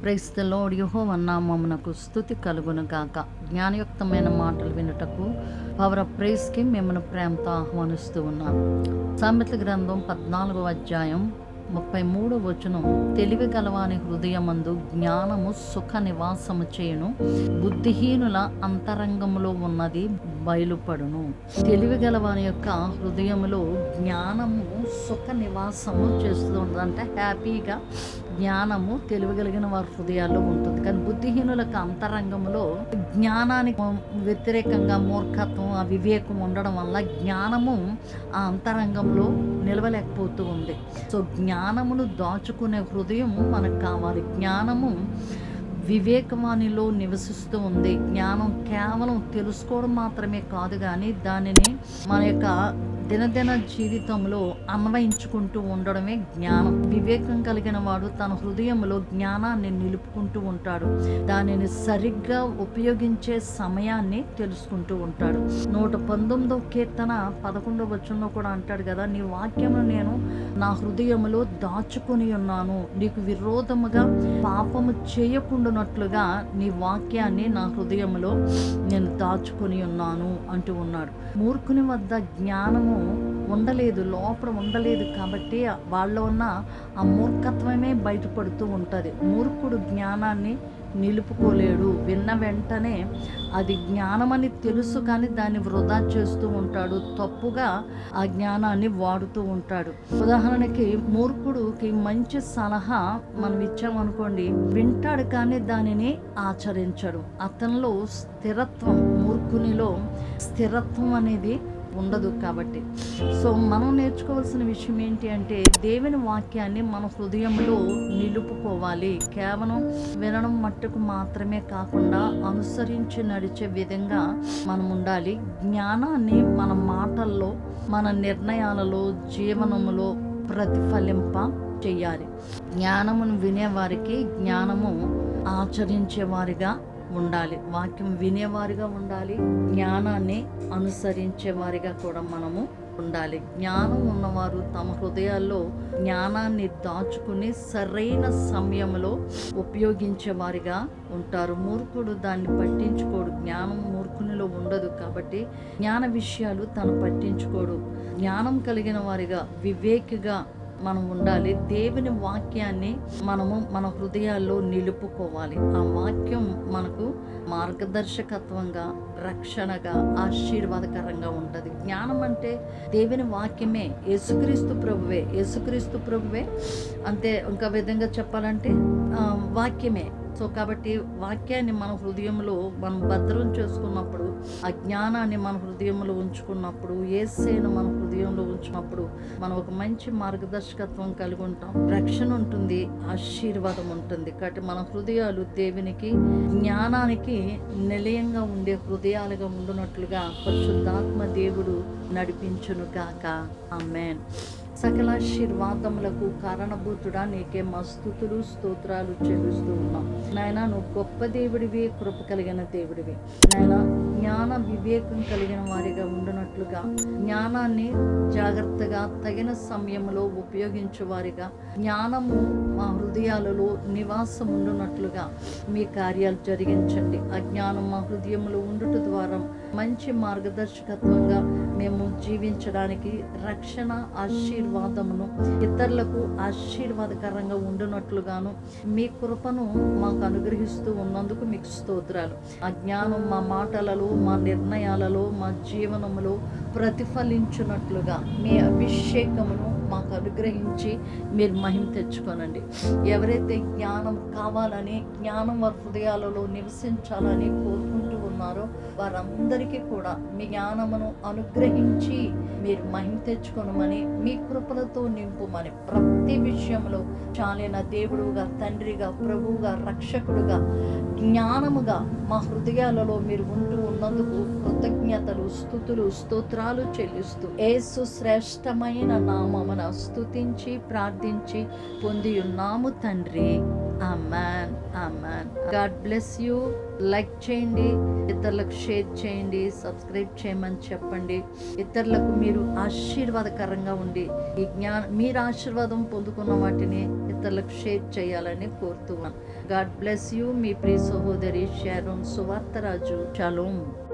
క్రైస్తలో యహోవన్నామమునకు స్థుతి కలుగును గాక. జ్ఞానయుక్తమైన మాటలు వినుటకు పవర్ ఆఫ్ ప్రైస్కి మిమ్మల్ని ప్రేమతో ఆహ్వానిస్తూ ఉన్నాను. సామెతల గ్రంథం పద్నాలుగో అధ్యాయం ముప్పై మూడో వచనం. తెలివి గలవాని హృదయమందు జ్ఞానము సుఖ నివాసము చేయును. బుద్ధిహీనుల అంతరంగములో ఉన్నది బయలుపడును. తెలివి గలవాని యొక్క హృదయములో జ్ఞానము సుఖ నివాసము చేస్తూ ఉంటుంది అంటే హ్యాపీగా జ్ఞానము తెలివిగలిగిన వారి హృదయాల్లో ఉంటుంది. కానీ బుద్ధిహీనులకు అంతరంగంలో జ్ఞానానికి వ్యతిరేకంగా మూర్ఖత్వం ఆ వివేకం ఉండడం వల్ల జ్ఞానము ఆ అంతరంగంలో నిలవలేకపోతూ ఉంది. సో జ్ఞానమును దాచుకునే హృదయం మనకు కావాలి. జ్ఞానము వివేకవాణిలో నివసిస్తూ ఉంది. జ్ఞానం కేవలం తెలుసుకోవడం మాత్రమే కాదు కానీ దానిని మన యొక్క దినదిన జీవితంలో అన్వయించుకుంటూ ఉండడమే జ్ఞానం. వివేకం కలిగిన వాడు తన హృదయంలో జ్ఞానాన్ని నిలుపుకుంటూ ఉంటాడు. దానిని సరిగ్గా ఉపయోగించే సమయాన్ని తెలుసుకుంటూ ఉంటాడు. నూట పంతొమ్మిదో కీర్తన పదకొండవ వచ్చంలో కూడా అంటాడు కదా నీ వాక్యము నేను నా హృదయంలో దాచుకొని ఉన్నాను. నీకు విరోధముగా పాపము దాచుకున్నట్లుగా నీ వాక్యాన్ని నా హృదయంలో నేను దాచుకొని ఉన్నాను అంటూ ఉన్నాడు. మూర్ఖుని వద్ద జ్ఞానము ఉండలేదు లోపల ఉండలేదు కాబట్టి వాళ్ళలో ఉన్న ఆ మూర్ఖత్వమే బయటపడుతూ ఉంటుంది. మూర్ఖుడు జ్ఞానాన్ని నిలుపుకోలేడు. విన్న వెంటనే అది జ్ఞానమని తెలుసు కానీ దాన్ని వృధా చేస్తూ ఉంటాడు. తప్పుగా ఆ జ్ఞానాన్ని వాడుతూ ఉంటాడు. ఉదాహరణకి మూర్ఖుడుకి మంచి సలహా మనం ఇచ్చామనుకోండి వింటాడు కానీ దానిని ఆచరించడు. అతనిలో స్థిరత్వం మూర్ఖునిలో స్థిరత్వం అనేది ఉండదు కాబట్టి. సో మనం నేర్చుకోవాల్సిన విషయం ఏంటి అంటే దేవుని వాక్యాన్ని మన హృదయంలో నిలుపుకోవాలి. కేవలం వినడం మట్టుకు మాత్రమే కాకుండా అనుసరించి నడిచే విధంగా మనం ఉండాలి. జ్ఞానాన్ని మన మాటల్లో మన నిర్ణయాలలో జీవనములో ప్రతిఫలింప చేయాలి జ్ఞానమును వినేవారికి జ్ఞానము ఆచరించేవారిగా ఉండాలి. వాక్యం వినేవారిగా ఉండాలి. జ్ఞానాన్ని అనుసరించేవారిగా కూడా మనము ఉండాలి. జ్ఞానం ఉన్నవారు తమ హృదయాల్లో జ్ఞానాన్ని దాచుకుని సరైన సమయంలో ఉపయోగించేవారిగా ఉంటారు. మూర్ఖుడు దాన్ని పట్టించుకోడు. జ్ఞానం మూర్ఖునిలో ఉండదు కాబట్టి జ్ఞాన విషయాలు తను పట్టించుకోడు. జ్ఞానం కలిగిన వారిగా వివేకిగా మనం ఉండాలి. దేవుని వాక్యాన్ని మనము మన హృదయాల్లో నిలుపుకోవాలి. ఆ వాక్యం మనకు మార్గదర్శకత్వంగా రక్షణగా ఆశీర్వాదకరంగా ఉంటుంది. జ్ఞానం అంటే దేవుని వాక్యమే. యేసుక్రీస్తు ప్రభువే. యేసుక్రీస్తు ప్రభువే. అంతే ఇంకా విధంగా చెప్పాలంటే వాక్యమే. సో కాబట్టి వాక్యాన్ని మన హృదయంలో మనం భద్రం చేసుకున్నప్పుడు ఆ జ్ఞానాన్ని మన హృదయంలో ఉంచుకున్నప్పుడు ఏసేను మన హృదయంలో ఉంచినప్పుడు మనం ఒక మంచి మార్గదర్శకత్వం కలిగి ఉంటాం. రక్షణ ఉంటుంది ఆశీర్వాదం ఉంటుంది. కాబట్టి మన హృదయాలు దేవునికి జ్ఞానానికి నిలయంగా ఉండే హృదయాలుగా ఉండునట్లుగా పరిశుద్ధాత్మ దేవుడు నడిపించును గాక. ఆమెన్. సకలాశీర్వాదములకు కారణభూతుడా నీకే మస్తుతులు స్తోత్రాలు చెల్లిస్తూ ఉన్నాం. నాయన నువ్వు గొప్ప దేవుడివి కృప కలిగిన దేవుడివి. నాయన జ్ఞాన వివేకం కలిగిన వారిగా ఉండునట్లుగా జ్ఞానాన్ని జాగ్రత్తగా తగిన సమయంలో ఉపయోగించే వారిగా జ్ఞానము మా హృదయాలలో నివాసం ఉండునట్లుగా మీ కార్యాలు జరిగించండి. ఆ జ్ఞానం మా హృదయంలో ఉండుట ద్వారా మంచి మార్గదర్శకత్వంగా మేము జీవించడానికి రక్షణ ఆశీర్వాదమును ఇతరులకు ఆశీర్వాదకరంగా ఉండునట్లుగాను మీ కృపను మాకు అనుగ్రహిస్తూ ఉన్నందుకు మీకు స్తోత్రాలు. ఆ జ్ఞానం మా మాటలలో మా నిర్ణయాలలో మా జీవనములో ప్రతిఫలించున్నట్లుగా మీ అభిషేకమును మాకు అనుగ్రహించి మీరు మహిమ తెచ్చుకోనండి. ఎవరైతే జ్ఞానం కావాలని జ్ఞానం వారి హృదయాలలో నివసించాలని కోరుకు ఉన్నారో వారందరికీ కూడా మీ జ్ఞానమును అనుగ్రహించి మీరు మహిమ తెచ్చుకొనమని మీ కృపలతో నింపుమని ప్రతి విషయంలో చాలిన దేవుడుగా తండ్రిగా ప్రభువుగా రక్షకుడుగా జ్ఞానముగా మా హృదయాలలో మీరు ఉంటూ ఉన్నందుకు కృతజ్ఞతలు స్థుతులు స్తోత్రాలు చెల్లిస్తూ ఏసు శ్రేష్టమైన నామమున స్థుతించి ప్రార్థించి పొంది ఉన్నాము తండ్రి. Amen amen God bless you like చేయండి. ఇతరులకు షేర్ చేయండి. సబ్స్క్రైబ్ చేయమని చెప్పండి. ఇతరులకు మీరు ఆశీర్వాదకరంగా ఉండి ఈ జ్ఞాన మీరు ఆశీర్వాదం పొందుకున్న వాటిని ఇతరులకు షేర్ చేయాలని కోరుతున్నాను. గాడ్ బ్లెస్ యూ మీ ప్రియ సహోదరి షారోన్ సువార్తరాజు. షలోమ్